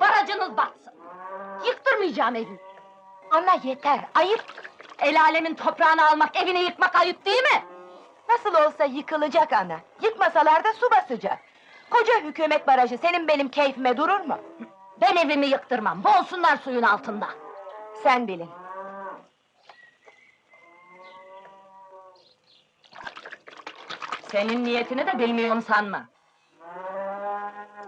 Baracınız batsın. Yıktırmayacağım evi. Ana yeter, ayıp! El alemin toprağını almak, evini yıkmak ayıp değil mi? Nasıl olsa yıkılacak ana. Yıkmasalar da su basacak. Koca hükümet barajı senin benim keyfime durur mu? Ben evimi yıktırmam, boğulsunlar suyun altında. Sen bilin. Senin niyetini de bilmiyorum sanma.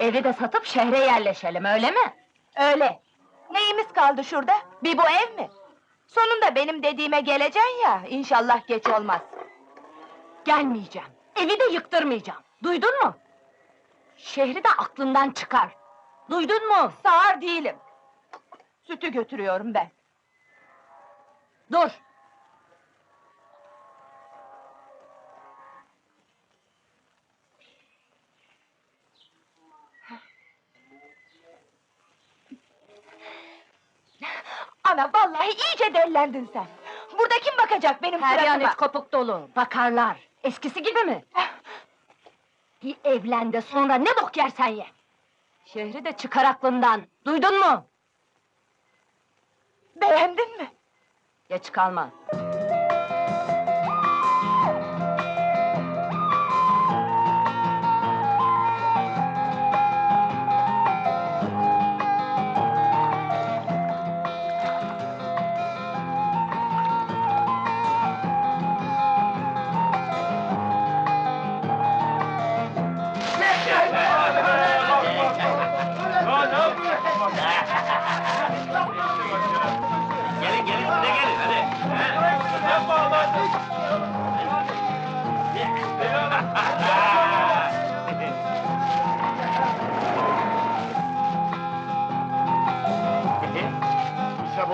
Evi de satıp şehre yerleşelim, öyle mi? Öyle. Neyimiz kaldı şurada? Bir bu ev mi? Sonunda benim dediğime geleceksin ya, inşallah geç olmaz. Gelmeyeceğim. Evi de yıktırmayacağım. Duydun mu? Şehri de aklından çıkar. Duydun mu? Sağır değilim. Sütü götürüyorum ben. Dur. Ana vallahi iyice dellendin sen. Burada kim bakacak benim Her suratıma? yanı kopuk dolu. Bakarlar. Eskisi gibi mi? Bir evlen de sonra ne bok yersen ye. Şehri de çıkar aklından. Duydun mu? Beğendin mi? Geç kalma.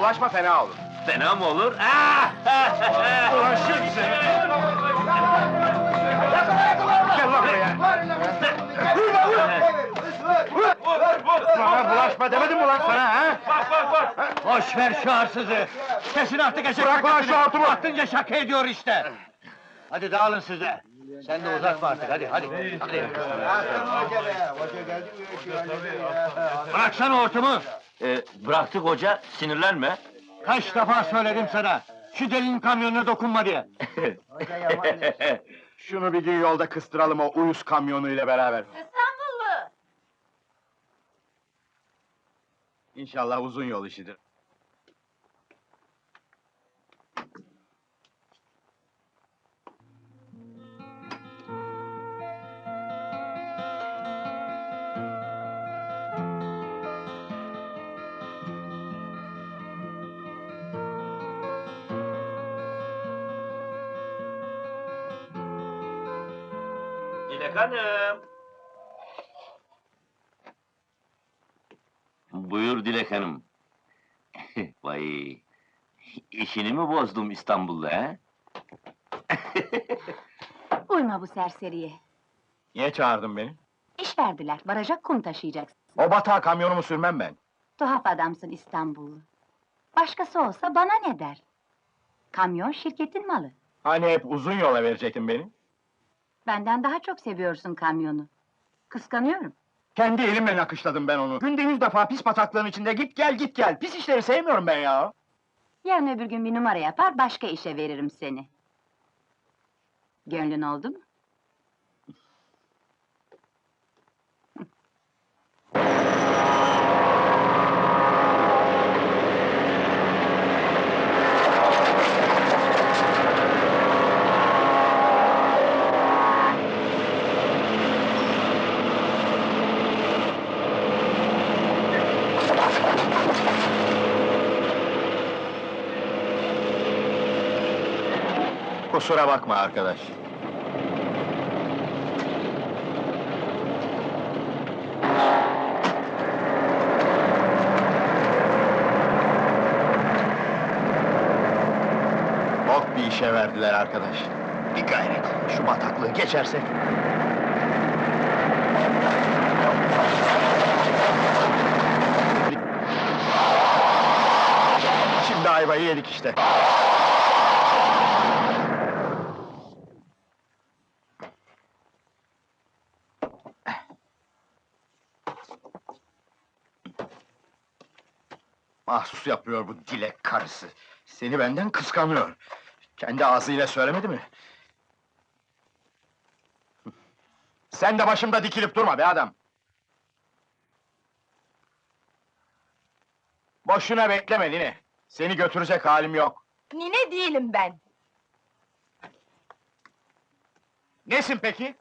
Bulaşma fena olur. Fena mı olur? Bulaşır bize. Gel lan buraya. Sana bulaşma demedim mi lan sana ha? Boş ver şu arsızı! Kesin artık eşek Bırak lan şakasını. şu hortumu! Aklınca şaka ediyor işte! Hadi dağılın size! Sen de uzatma artık, hadi, hadi! hadi. Bıraksana hortumu! Ee, bıraktık hoca, sinirlenme. Kaç defa söyledim sana! Şu delinin kamyonuna dokunma diye! Şunu bir gün yolda kıstıralım o uyuz kamyonuyla beraber. İstanbullu. İnşallah uzun yol işidir. Dilek Hanım. Buyur Dilek Hanım. Vay, işini mi bozdum İstanbul'da he? Uyma bu serseriye. Niye çağırdın beni? İş verdiler, baraja kum taşıyacaksın. O batağa kamyonumu sürmem ben. Tuhaf adamsın İstanbullu. Başkası olsa bana ne der? Kamyon şirketin malı. Hani hep uzun yola verecektin beni? Benden daha çok seviyorsun kamyonu. Kıskanıyorum. Kendi elimle nakışladım ben onu. Günde yüz defa pis bataklığın içinde git gel git gel. Pis işleri sevmiyorum ben ya. Yarın öbür gün bir numara yapar, başka işe veririm seni. Gönlün oldu mu? Kusura bakma arkadaş. Bok bir işe verdiler arkadaş. Bir gayret, şu bataklığı geçersek... Şimdi ayvayı yedik işte. Mahsus yapıyor bu dilek karısı. Seni benden kıskanıyor. Kendi ağzıyla söylemedi mi? Sen de başımda dikilip durma be adam! Boşuna bekleme Nine. Seni götürecek halim yok. Nine değilim ben. Nesin peki?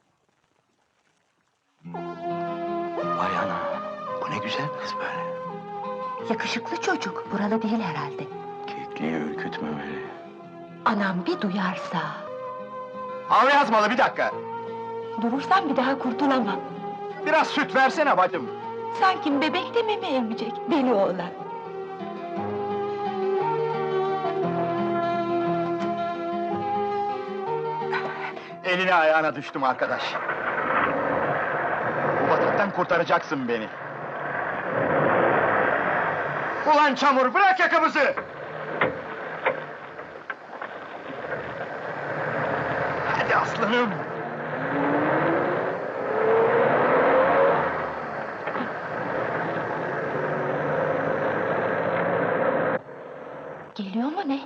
Vay ana, bu ne güzel kız böyle. Yakışıklı çocuk, buralı değil herhalde. Kekliği ürkütmemeli. Anam bir duyarsa... Al yazmalı bir dakika. Durursam bir daha kurtulamam. Biraz süt versene bacım. Sanki bebek de mi emecek, deli oğlan. Eline ayağına düştüm arkadaş. Bu bataktan kurtaracaksın beni. Ulan çamur bırak yakamızı! Hadi aslanım! Geliyor mu ne?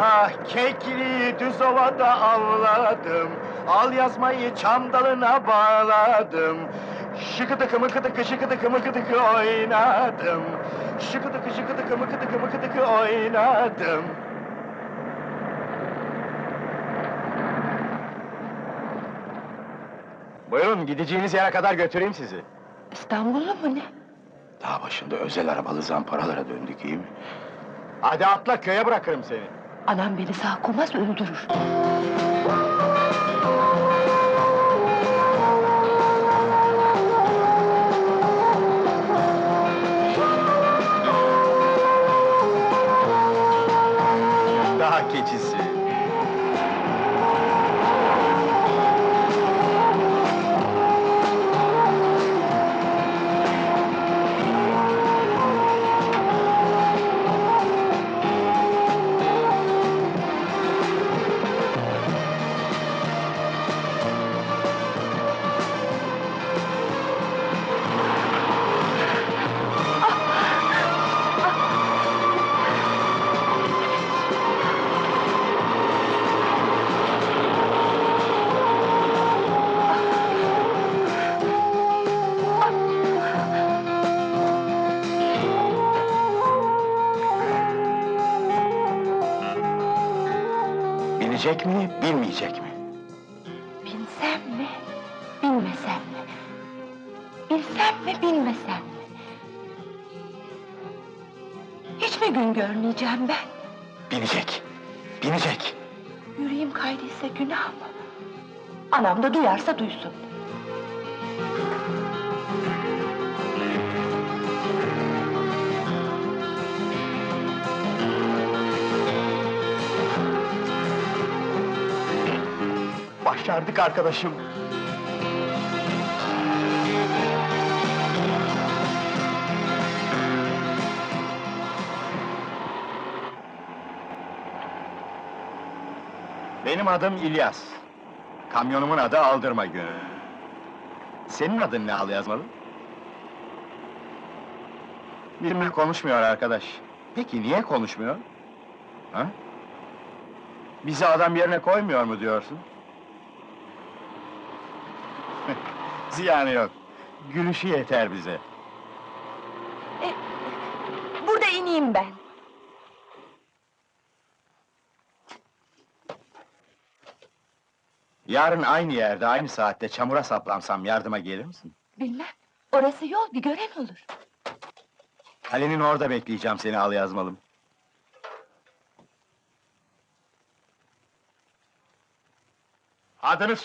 Ah kekliği düz ovada avladım Al yazmayı çam dalına bağladım Şıkıdıkı mıkıdıkı şıkıdıkı mıkıdıkı oynadım Şıkıdıkı şıkıdıkı mıkıdıkı mıkıdıkı oynadım Buyurun gideceğiniz yere kadar götüreyim sizi. İstanbullu mu ne? Dağ başında özel arabalı zamparalara döndük iyi mi? Hadi atla köye bırakırım seni. Anam beni sağ koymaz öldürür. Binecek mi, binmeyecek mi? Bilsem mi, bilmesem mi? Bilsem mi, bilmesem mi? Hiç mi gün görmeyeceğim ben? Binecek, binecek. Yüreğim kaydıysa günah mı? Anam da duyarsa duysun. Başardık arkadaşım. Benim adım İlyas. Kamyonumun adı Aldırma Günü. Senin adın ne al yazmalı? Benimle konuşmuyor arkadaş. Peki niye konuşmuyor? Ha? Bizi adam yerine koymuyor mu diyorsun? Ziyanı yok. Gülüşü yeter bize. Burada ineyim ben. Yarın aynı yerde, aynı saatte çamura saplansam yardıma gelir misin? Bilmem, orası yol, bir gören olur. Kalenin orada bekleyeceğim seni al yazmalım. Adını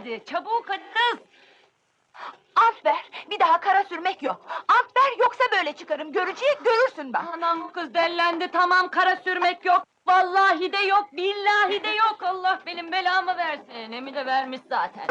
Hadi çabuk kız! Ant ver, bir daha kara sürmek yok. Ant ver, yoksa böyle çıkarım. Göreceği görürsün bak. Anam bu kız dellendi tamam kara sürmek yok. Vallahi de yok, billahi de yok. Allah benim belamı versin. Emi de vermiş zaten.